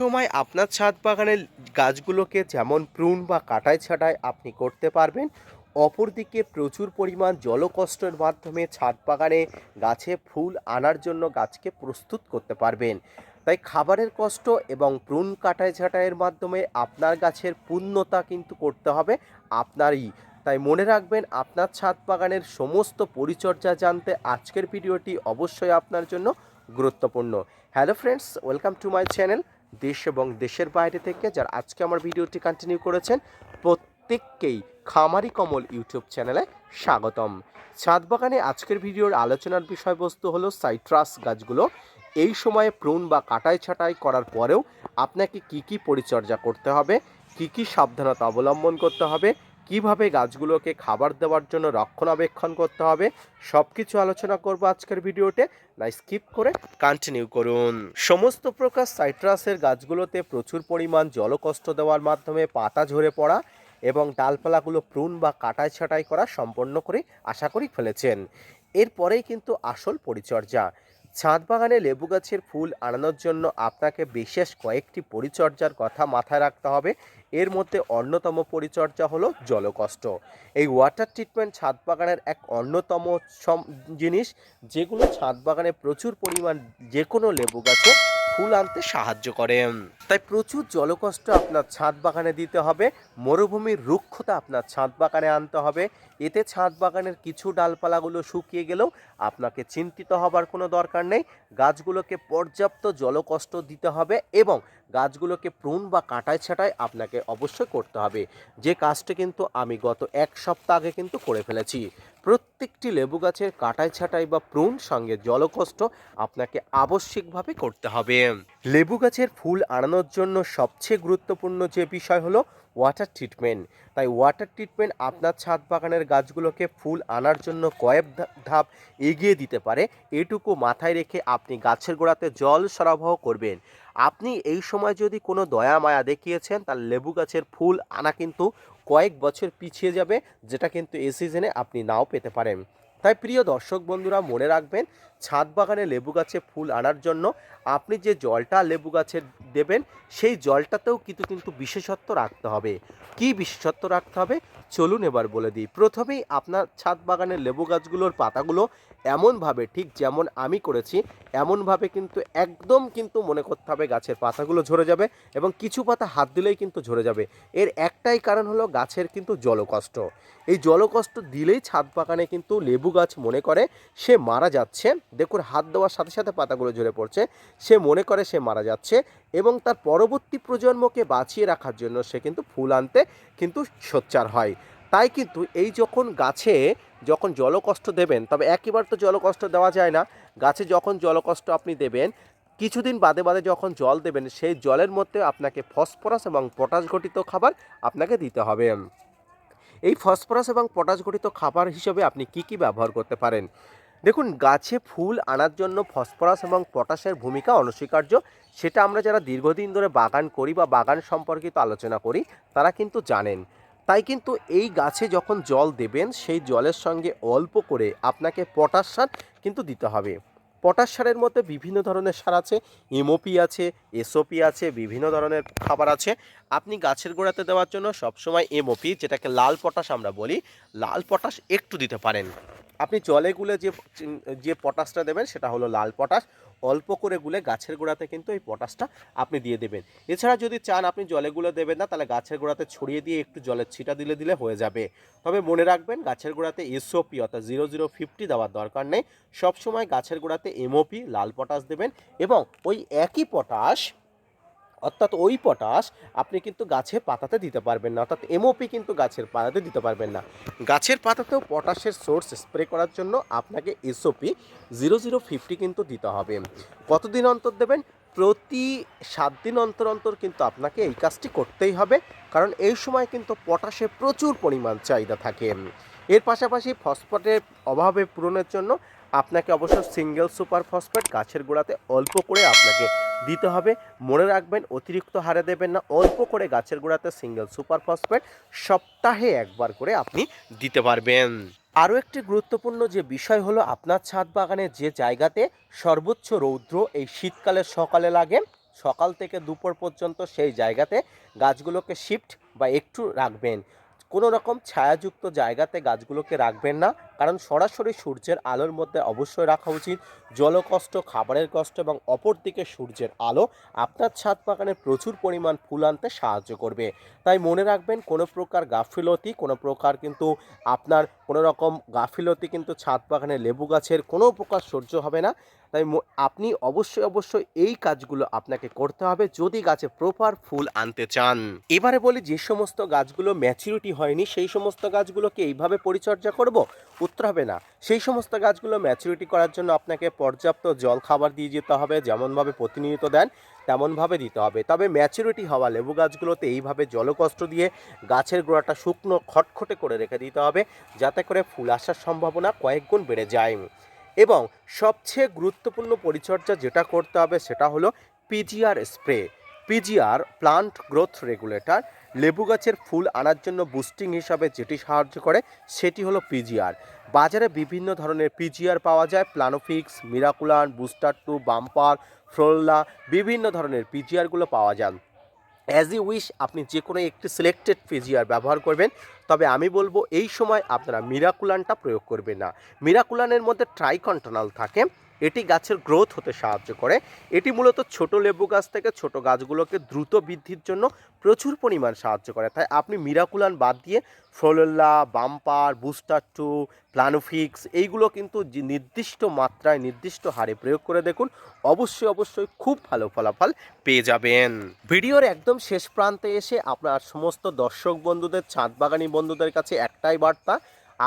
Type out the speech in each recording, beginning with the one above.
সময় আপনার ছাদ বাগানের গাছগুলোকে যেমন প্রুন বা কাটাই ছাটাই আপনি করতে পারবেন, অপরদিকে প্রচুর পরিমাণ জলকষ্টের মাধ্যমে ছাদ বাগানে গাছে ফুল আনার জন্য গাছকে প্রস্তুত করতে পারবেন। তাই খাবারের কষ্ট এবং প্রুন কাটাই ছাটাইয়ের মাধ্যমে আপনার গাছের পূর্ণতা কিন্তু করতে হবে আপনারই। তাই মনে রাখবেন, আপনার ছাদ বাগানের সমস্ত পরিচর্যা জানতে আজকের ভিডিওটি অবশ্যই আপনার জন্য গুরুত্বপূর্ণ। Hello friends, welcome to my channel দেশ এবং দেশের বাইরে থেকে যারা আজকে আমার ভিডিওটি কন্টিনিউ করেছেন, প্রত্যেককেই খামারি কমল ইউটিউব চ্যানেলে স্বাগতম। ছাদ বাগানে আজকের ভিডিওর আলোচনার বিষয়বস্তু হলো সাইট্রাস গাছগুলো। এই সময়ে প্রুন বা কাটাই ছাটাই করার পরেও আপনাকে কি কি পরিচর্যা করতে হবে, কি কি সাবধানতা অবলম্বন করতে হবে কীভাবে গাছগুলোকে খাবার দেওয়ার জন্য রক্ষণাবেক্ষণ করতে হবে সব কিছু আলোচনা করব আজকের ভিডিওতে। না স্কিপ করে কন্টিনিউ করুন। সমস্ত প্রকার সাইট্রাসের গাছগুলোতে প্রচুর পরিমাণ জলকষ্ট দেওয়ার মাধ্যমে পাতা ঝরে পড়া এবং ডালপালাগুলো প্রুন বা কাটাই ছাটাই করা সম্পন্ন করে আশা করি ফেলেছেন। এরপরেই কিন্তু আসল পরিচর্যা। ছাদ বাগানে লেবু গাছের ফুল আনানোর জন্য আপনাকে বিশেষ কয়েকটি পরিচর্যার কথা মাথায় রাখতে হবে। এর মধ্যে অন্যতম পরিচর্যা হলো জলকষ্ট। এই ওয়াটার ট্রিটমেন্ট ছাদ বাগানের এক অন্যতম জিনিস, যেগুলো ছাদ বাগানে প্রচুর পরিমাণ যে কোনো লেবু গাছে ফুল আনতে সাহায্য করে। তাই প্রচুর জলকষ্ট আপনার ছাদ বাগানে দিতে হবে, মরুভূমির রুক্ষতা আপনার ছাদ বাগানে আনতে হবে। এতে ছাদ বাগানের কিছু ডালপালাগুলো শুকিয়ে গেলেও আপনাকে চিন্তিত হবার কোনো দরকার নেই। গাছগুলোকে পর্যাপ্ত জলকষ্ট দিতে হবে এবং গাছগুলোকে প্রুন বা কাটাই ছাটাই আপনাকে অবশ্যই করতে হবে। যে কাজটি কিন্তু আমি গত এক সপ্তাহ আগে কিন্তু করে ফেলেছি। প্রত্যেকটি লেবু গাছের কাটাই ছাটাই বা প্রুন সঙ্গে জলকষ্ট আপনাকে আবশ্যিকভাবে করতে হবে। লেবু গাছের ফুল আনানোর জন্য সবচেয়ে গুরুত্বপূর্ণ যে বিষয় হলো ওয়াটার ট্রিটমেন্ট তাই ওয়াটার ট্রিটমেন্ট আপনার ছাদ বাগানের গাছগুলোকে ফুল আনার জন্য কয়েক ধাপ এগিয়ে দিতে পারে। এটুকু মাথায় রেখে আপনি গাছের গোড়াতে জল সরবরাহ করবেন। আপনি এই সময় যদি কোনো দয়া মায়া দেখিয়েছেন তার লেবু গাছের ফুল আনা কিন্তু কয়েক বছর পিছিয়ে যাবে, যেটা কিন্তু এই সিজনে আপনি নাও পেতে পারেন। তাই প্রিয় দর্শক বন্ধুরা, মনে রাখবেন, ছাদ বাগানে লেবু গাছে ফুল আনার জন্য আপনি যে জলটা লেবু গাছে দেবেন, সেই জলটাতেও কিন্তু কিন্তু বিশেষত্ব রাখতে হবে। কি বিশেষত্ব রাখতে হবে? চলুন এবার বলে দিই। প্রথমেই আপনার ছাদ বাগানের লেবু গাছগুলোর পাতাগুলো এমনভাবে, ঠিক যেমন আমি করেছি, এমনভাবে কিন্তু একদম কিন্তু মনে করতে হবে গাছের পাতাগুলো ঝরে যাবে এবং কিছু পাতা হাত দিলেই কিন্তু ঝরে যাবে। এর একটাই কারণ হলো গাছের কিন্তু জলকষ্ট। এই জলকষ্ট দিলেই ছাদ বাগানে কিন্তু লেবু গাছ মনে করে, সে মারা যাচ্ছে। দেখুন, হাত দেওয়ার সাথে সাথে পাতাগুলো ঝরে পড়ছে, সে মনে করে সে মারা যাচ্ছে এবং তার পরবর্তী প্রজন্মকে বাঁচিয়ে রাখার জন্য সে কিন্তু ফুল আনতে কিন্তু সোচ্চার হয়। তাই কিন্তু এই যখন গাছে যখন জলকষ্ট দেবেন, তবে একবার তো জলকষ্ট দেওয়া যায় না, গাছে যখন জলকষ্ট আপনি দেবেন, কিছুদিন বাদে বাদে যখন জল দেবেন, সেই জলের মধ্যে আপনাকে ফসফরাস এবং পটাশ ঘটিত খাবার আপনাকে দিতে হবে। এই ফসফরাস এবং পটাশ ঘটিত খাবার হিসেবে আপনি কি কি ব্যবহার করতে পারেন? দেখুন, গাছে ফুল আনার জন্য ফসফরাস এবং পটাশের ভূমিকা অনস্বীকার্য। সেটা আমরা যারা দীর্ঘদিন ধরে বাগান করি বা বাগান সম্পর্কিত আলোচনা করি, তারা কিন্তু জানেন। তাই কিন্তু এই গাছে যখন জল দেবেন, সেই জলের সঙ্গে অল্প করে আপনাকে পটাশ সার কিন্তু দিতে হবে। পটাশ সারের মধ্যে বিভিন্ন ধরনের সার আছে, এমওপি আছে, এসওপি আছে, বিভিন্ন ধরনের খাবার আছে। আপনি গাছের গোড়াতে দেওয়ার জন্য সবসময় এমওপি যেটাকে লাল পটাশ আমরা বলি, লাল পটাশ একটু দিতে পারেন। আপনি জলে গুলে যে যে পটাশটা দেবেন, সেটা হলো লাল পটাশ। অল্প করে গুলে গাছের গোড়াতে কিন্তু এই পটাশটা আপনি দিয়ে দেবেন। এছাড়া যদি চান আপনি জলে গুলে দেবেন না, তাহলে গাছের গোড়াতে ছড়িয়ে দিয়ে একটু জলের ছিটা দিলে দিলে হয়ে যাবে। তবে মনে রাখবেন, গাছের গোড়াতে এসওপি অর্থাৎ জিরো জিরো ফিফটি দেওয়ার দরকার নেই। সবসময় গাছের গোড়াতে এমওপি লাল পটাশ দেবেন এবং ওই একই পটাশ অর্থাৎ ওই পটাশ আপনি কিন্তু গাছের পাতাতে দিতে পারবেন না, অর্থাৎ এমওপি কিন্তু গাছের পাতাতে দিতে পারবেন না। গাছের পাতাতেও পটাশের সোর্স স্প্রে করার জন্য আপনাকে এসওপি জিরো জিরো ফিফটি কিন্তু দিতে হবে। কতদিন অন্তর দেবেন? প্রতি সাত দিন অন্তর অন্তর কিন্তু আপনাকে এই কাজটি করতেই হবে, কারণ এই সময় কিন্তু পটাশে প্রচুর পরিমাণ চাহিদা থাকে। এর পাশাপাশি ফসফেটের অভাবে পূরণের জন্য আপনাকে অবশ্য সিঙ্গেল সুপার ফসফেট গাছের গোড়াতে অল্প করে আপনাকে দিতে হবে। মনে রাখবেন, অতিরিক্ত হারে দেবেন না, অল্প করে গাছের গোড়াতে সিঙ্গেল সুপার ফসফেট সপ্তাহে একবার করে আপনি দিতে পারবেন। আরও একটি গুরুত্বপূর্ণ যে বিষয় হলো, আপনার ছাদ বাগানে যে জায়গাতে সর্বোচ্চ রৌদ্র এই শীতকালের সকালে লাগে, সকাল থেকে দুপুর পর্যন্ত সেই জায়গাতে গাছগুলোকে শিফট বা একটু রাখবেন। কোনো রকম ছায়াযুক্ত জায়গাতে গাছগুলোকে রাখবেন না। কারণ সরাসরি সূর্যের আলোর মধ্যে অবশ্যই রাখা উচিত। জলকষ্ট, খাবারের কষ্ট এবং অপরদিকে সূর্যের আলো আপনার ছাদ বাগানে প্রচুর পরিমাণ ফুল আনতে সাহায্য করবে। তাই মনে রাখবেন, কোনো প্রকার গাফিলতি, কোনো প্রকার কিন্তু আপনার কোনো রকম গাফিলতি কিন্তু ছাদ বাগানে লেবু গাছের কোনো প্রকার সহ্য হবে না। তাই আপনি অবশ্যই অবশ্যই এই কাজগুলো আপনাকে করতে হবে যদি গাছে প্রপার ফুল আনতে চান। এবারে বলি, যে সমস্ত গাছগুলো ম্যাচিউরিটি হয়নি, সেই সমস্ত গাছগুলোকে এইভাবে পরিচর্যা করব? উত্তর হবে না। সেই সমস্ত গাছগুলো ম্যাচুরিটি করার জন্য আপনাকে পর্যাপ্ত জল খাবার দিয়ে যেতে হবে, যেমনভাবে প্রতিনিয়ত দেন, তেমনভাবে দিতে হবে। তবে ম্যাচুরিটি হওয়া লেবু গাছগুলোতে এইভাবে জলকষ্ট দিয়ে গাছের গোড়াটা শুকনো, খটখটে করে রেখে দিতে হবে, যাতে করে ফুল আসার সম্ভাবনা কয়েক গুণ বেড়ে যায়। এবং সবচেয়ে গুরুত্বপূর্ণ পরিচর্যা যেটা করতে হবে সেটা হলো PGR spray PGR plant growth regulator, লেবু গাছের ফুল আনার জন্য বুস্টিং হিসাবে যেটি সাহায্য করে, সেটি হলো পিজিআর। বাজারে বিভিন্ন ধরনের পিজিআর পাওয়া যায়, Planofix, Miraculan, booster two, bumper, ফ্রোল্লা, বিভিন্ন ধরনের পিজিআরগুলো পাওয়া যায় অ্যাজ ইউ উইশ, আপনি যে কোনো একটি সিলেক্টেড পিজিআর ব্যবহার করবেন। তবে আমি বলব, এই সময় আপনারা মিরাকুলানটা প্রয়োগ করবেন না। মিরাকুলানের মধ্যে ট্রাইকন্টনাল থাকে। এটি গাছের গ্রোথ হতে সাহায্য করে। এটি মূলত ছোট লেবু গাছ থেকে ছোট গাছগুলোকে দ্রুত বৃদ্ধির জন্য প্রচুর পরিমাণ সাহায্য করে। তাই আপনি মিরাকুলান বাদ দিয়ে Florella bumper booster two Planofix এইগুলো কিন্তু নির্দিষ্ট মাত্রায় নির্দিষ্ট হারে প্রয়োগ করে দেখুন, অবশ্যই অবশ্যই খুব ভালো ফলাফল পেয়ে যাবেন। ভিডিওর একদম শেষ প্রান্তে এসে আপনার সমস্ত দর্শক বন্ধুদের ছাদ বাগানি বন্ধুদের কাছে একটাই বার্তা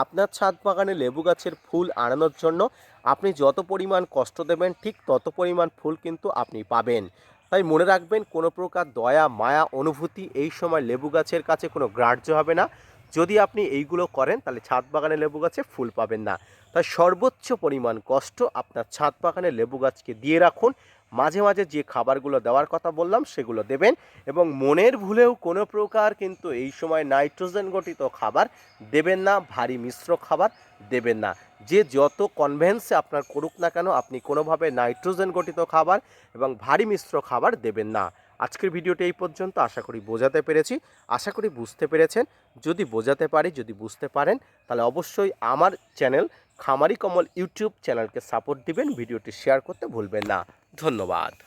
আপনার ছাদ বাগানে লেবু গাছের ফুল আনানোর জন্য আপনি যত পরিমাণ কষ্ট দেবেন, ঠিক তত পরিমাণ ফুল কিন্তু আপনি পাবেন। তাই মনে রাখবেন, কোনো প্রকার দয়া, মায়া, অনুভূতি এই সময় লেবু গাছের কাছে কোনো গ্রাহ্য হবে না। যদি আপনি এইগুলো করেন, তাহলে ছাদ বাগানে লেবু গাছে ফুল পাবেন না। তাই সর্বোচ্চ পরিমাণ কষ্ট আপনার ছাদ বাগানে লেবু গাছকে দিয়ে রাখুন। মাঝে মাঝে যে খাবারগুলো দেওয়ার কথা বললাম, সেগুলো দেবেন এবং মনের ভুলেও কোনো প্রকার কিন্তু এই সময় নাইট্রোজেন গঠিত খাবার দেবেন না, ভারী মিশ্র খাবার দেবেন না। যে যত কনভেন্সে আপনার করুক না কেন, আপনি কোনোভাবে নাইট্রোজেন গঠিত খাবার এবং ভারী মিশ্র খাবার দেবেন না। আজকের ভিডিওটি এই পর্যন্ত, আশা করি বোঝাতে পেরেছি। আশা করি বুঝতে পেরেছেন। যদি বোঝাতে পারি, যদি বুঝতে পারেন, তাহলে অবশ্যই আমার চ্যানেল খামারি কমল ইউটিউব চ্যানেলকে সাপোর্ট দিবেন, ভিডিওটি শেয়ার করতে ভুলবেন না। ধন্যবাদ।